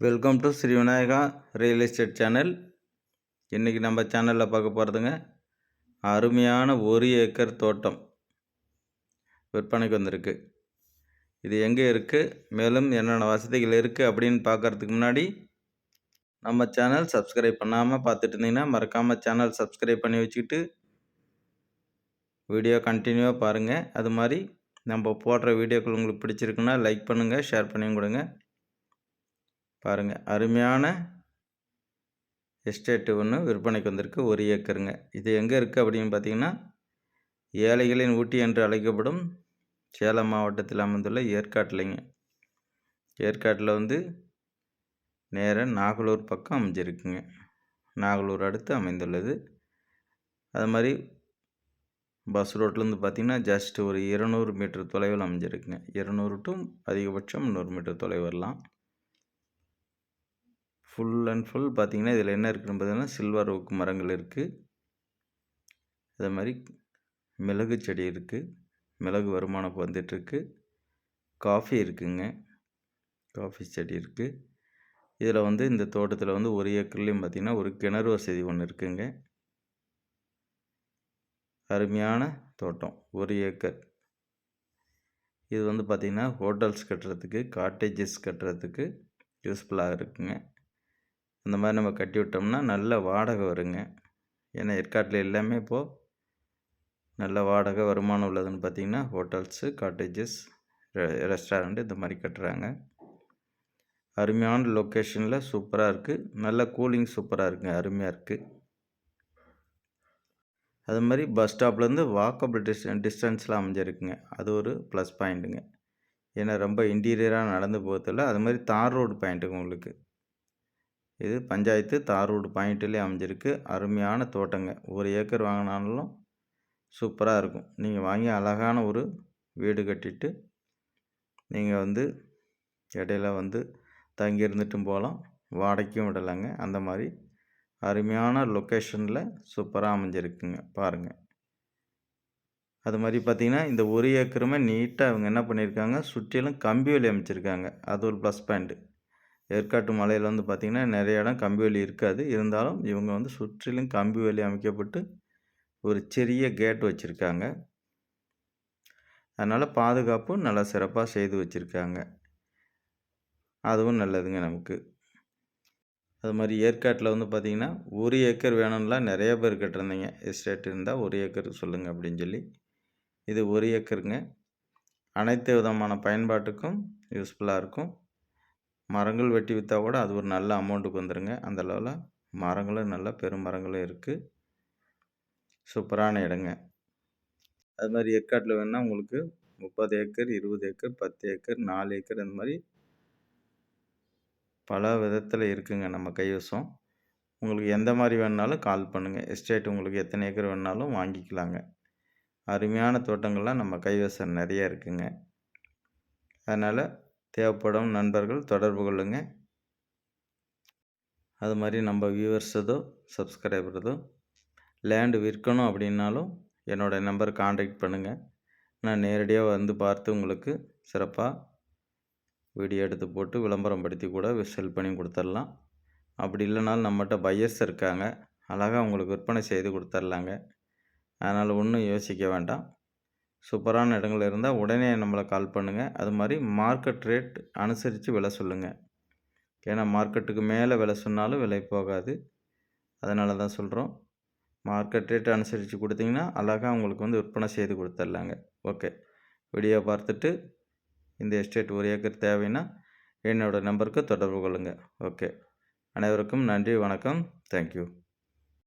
Welcome to Sri Vinayaka real estate channel இன்றைக்கி நம்ம சேனலில் பார்க்க போகிறதுங்க அருமையான ஒரு ஏக்கர் தோட்டம் விற்பனைக்கு வந்திருக்கு. இது எங்கே இருக்குது மேலும் என்னென்ன வசதிகள் இருக்குது அப்படின்னு பார்க்குறதுக்கு முன்னாடி நம்ம சேனல் சப்ஸ்கிரைப் பண்ணாமல் பார்த்துட்டு இருந்தீங்கன்னா மறக்காமல் சேனல் சப்ஸ்கிரைப் பண்ணி வச்சுக்கிட்டு வீடியோ கண்டினியூவாக பாருங்கள் அது மாதிரி நம்ம போடுற வீடியோக்கள் உங்களுக்கு பிடிச்சிருக்குன்னா லைக் பண்ணுங்கள் ஷேர் பண்ணியும் கொடுங்க. பாருங்கள் அருமையான எஸ்டேட்டு ஒன்று விற்பனைக்கு வந்திருக்கு ஒரு ஏக்கருங்க. இது எங்கே இருக்குது அப்படின்னு பார்த்தீங்கன்னா ஏழைகளின் ஊட்டி என்று அழைக்கப்படும் சேலம் மாவட்டத்தில் அமைந்துள்ள ஏற்காட்டிலைங்க. ஏற்காட்டில் வந்து நேராக நாகலூர் பக்கம் அமைஞ்சிருக்குங்க. நாகலூர் அடுத்து அமைந்துள்ளது. அது மாதிரி பஸ் ரோட்லேருந்து பார்த்திங்கன்னா ஜஸ்ட் ஒரு இருநூறு மீட்டர் தொலைவில் அமைஞ்சிருக்குங்க. இருநூறு டு அதிகபட்சம் முந்நூறு மீட்டர் தொலைவு வரலாம். ஃபுல் அண்ட் ஃபுல் பார்த்திங்கன்னா இதில் என்ன இருக்குதுன்னு பார்த்தீங்கன்னா சில்வர் ஓக்கு மரங்கள் இருக்குது அதே மாதிரி மிளகு செடி இருக்குது மிளகு வருமானம் வந்துட்டுருக்கு. காஃபி இருக்குங்க. காஃபி செடி இருக்குது இதில் வந்து இந்த தோட்டத்தில் வந்து ஒரு ஏக்கர்லேயும் பார்த்திங்கன்னா ஒரு கிணறு வசதி ஒன்று இருக்குங்க. அருமையான தோட்டம். ஒரு ஏக்கர். இது வந்து பார்த்திங்கன்னா ஹோட்டல்ஸ் கட்டுறதுக்கு காட்டேஜஸ் கட்டுறதுக்கு யூஸ்ஃபுல்லாக இருக்குங்க. அந்த மாதிரி நம்ம கட்டி விட்டோம்னா நல்ல வாடகை வருங்க. ஏன்னா ஏற்காட்டில் எல்லாமே இப்போது நல்ல வாடகை வருமானம் உள்ளதுன்னு பார்த்திங்கன்னா ஹோட்டல்ஸு காட்டேஜஸ் ரெஸ்டாரண்ட்டு இந்த மாதிரி கட்டுறாங்க. அருமையான லொக்கேஷனில் சூப்பராக இருக்குது நல்ல கூலிங் சூப்பராக இருக்குங்க. அருமையாக இருக்குது அது மாதிரி பஸ் ஸ்டாப்லேருந்து வாக்கபிள் டிஸ் டிஸ்டன்ஸில் அமைஞ்சிருக்குங்க. அது ஒரு ப்ளஸ் பாயிண்ட்டுங்க ஏன்னா ரொம்ப இன்டீரியராக நடந்து போகிறதில்ல அது மாதிரி தார் ரோடு பாயிண்ட்டுங்க உங்களுக்கு. இது பஞ்சாயத்து தார் ரோடு பாயிண்ட்டிலே அமைஞ்சிருக்கு. அருமையான தோட்டங்க. ஒரு ஏக்கர் வாங்கினாலும் சூப்பராக இருக்கும். நீங்கள் வாங்கி அழகான ஒரு வீடு கட்டிட்டு நீங்கள் வந்து இடையில வந்து தங்கி இருந்துட்டும் போகலாம். வாடகைக்கும் விடலாங்க. அந்த மாதிரி அருமையான லொக்கேஷனில் சூப்பராக அமைஞ்சிருக்குங்க. பாருங்கள் அது மாதிரி பார்த்திங்கன்னா இந்த ஒரு ஏக்கருமே நீட்டாக அவங்க என்ன பண்ணியிருக்காங்க? சுற்றிலும் கம்பி வலி அமைச்சிருக்காங்க. அது ஒரு ப்ளஸ் பாயிண்ட்டு ஏற்காட்டு மலையில் வந்து பார்த்திங்கன்னா நிறைய இடம் கம்பி வேலி இருக்காது. இருந்தாலும் இவங்க வந்து சுற்றிலும் கம்பி வேலி அமைக்கப்பட்டு ஒரு சிறிய கேட் வச்சுருக்காங்க. அதனால் பாதுகாப்பு நல்லா சிறப்பாக செய்து வச்சுருக்காங்க. அதுவும் நல்லதுங்க நமக்கு. அது மாதிரி ஏற்காட்டில் வந்து பார்த்திங்கன்னா ஒரு ஏக்கர் வேணும்லாம் நிறைய பேர் கேட்டிருந்தீங்க. எஸ்டேட் இருந்தால் ஒரு ஏக்கர் சொல்லுங்கள் அப்படின்னு சொல்லி. இது ஒரு ஏக்கருங்க. அனைத்து விதமான பயன்பாட்டுக்கும் யூஸ்ஃபுல்லாக இருக்கும். மரங்கள் வெட்டி விற்றா கூட அது ஒரு நல்ல அமௌண்ட்டுக்கு வந்துடுங்க அந்த அளவில் மரங்களும் நல்ல பெரும் மரங்களும் இருக்குது சூப்பரான இடங்க. அது மாதிரி ஏற்காட்டில் வேணால் உங்களுக்கு முப்பது ஏக்கர் இருபது ஏக்கர் பத்து ஏக்கர் நாலு ஏக்கர் அந்த மாதிரி பல விதத்தில் இருக்குங்க நம்ம கைவசம். உங்களுக்கு எந்த மாதிரி வேணுனாலும் கால் பண்ணுங்கள் எஸ்டேட் உங்களுக்கு எத்தனை ஏக்கர் வேணுனாலும் வாங்கிக்கலாங்க. அருமையான தோட்டங்கள்லாம் நம்ம கைவசம் நிறைய இருக்குங்க. அதனால் தேவைப்படும் நண்பர்கள் தொடர்பு கொள்ளுங்க. அது மாதிரி நம்ம வியூவர்ஸதோ சப்ஸ்கிரைபரதோ லேண்டு விற்கணும் அப்படின்னாலும் என்னோடய நம்பர் காண்டாக்ட் பண்ணுங்கள் நான் நேரடியாக வந்து பார்த்து உங்களுக்கு சிறப்பாக வீடியோ எடுத்து போட்டு விளம்பரம் படுத்தி கூட செல் பண்ணி கொடுத்துர்லாம் அப்படி இல்லைனாலும் நம்மகிட்ட பையர்ஸ் இருக்காங்க. அழகாக உங்களுக்கு விற்பனை செய்து கொடுத்துர்லாங்க அதனால் ஒன்றும் யோசிக்க வேண்டாம். சூப்பரான இடங்கள் இருந்தால் உடனே நம்மளை கால் பண்ணுங்கள் அது மாதிரி மார்க்கெட் ரேட் அனுசரித்து விலை சொல்லுங்கள் ஏன்னா மார்க்கெட்டுக்கு மேலே விலை சொன்னாலும் விலை போகாது. அதனால தான் சொல்கிறோம் மார்க்கெட் ரேட் அனுசரித்து கொடுத்தீங்கன்னா அழகாக உங்களுக்கு வந்து விற்பனை செய்து கொடுத்துர்லாங்க. ஓகே வீடியோ பார்த்துட்டு இந்த எஸ்டேட் ஒரு ஏக்கர் தேவைன்னா என்னோடய நம்பருக்கு தொடர்பு கொள்ளுங்கள் ஓகே அனைவருக்கும் நன்றி வணக்கம். தேங்க்யூ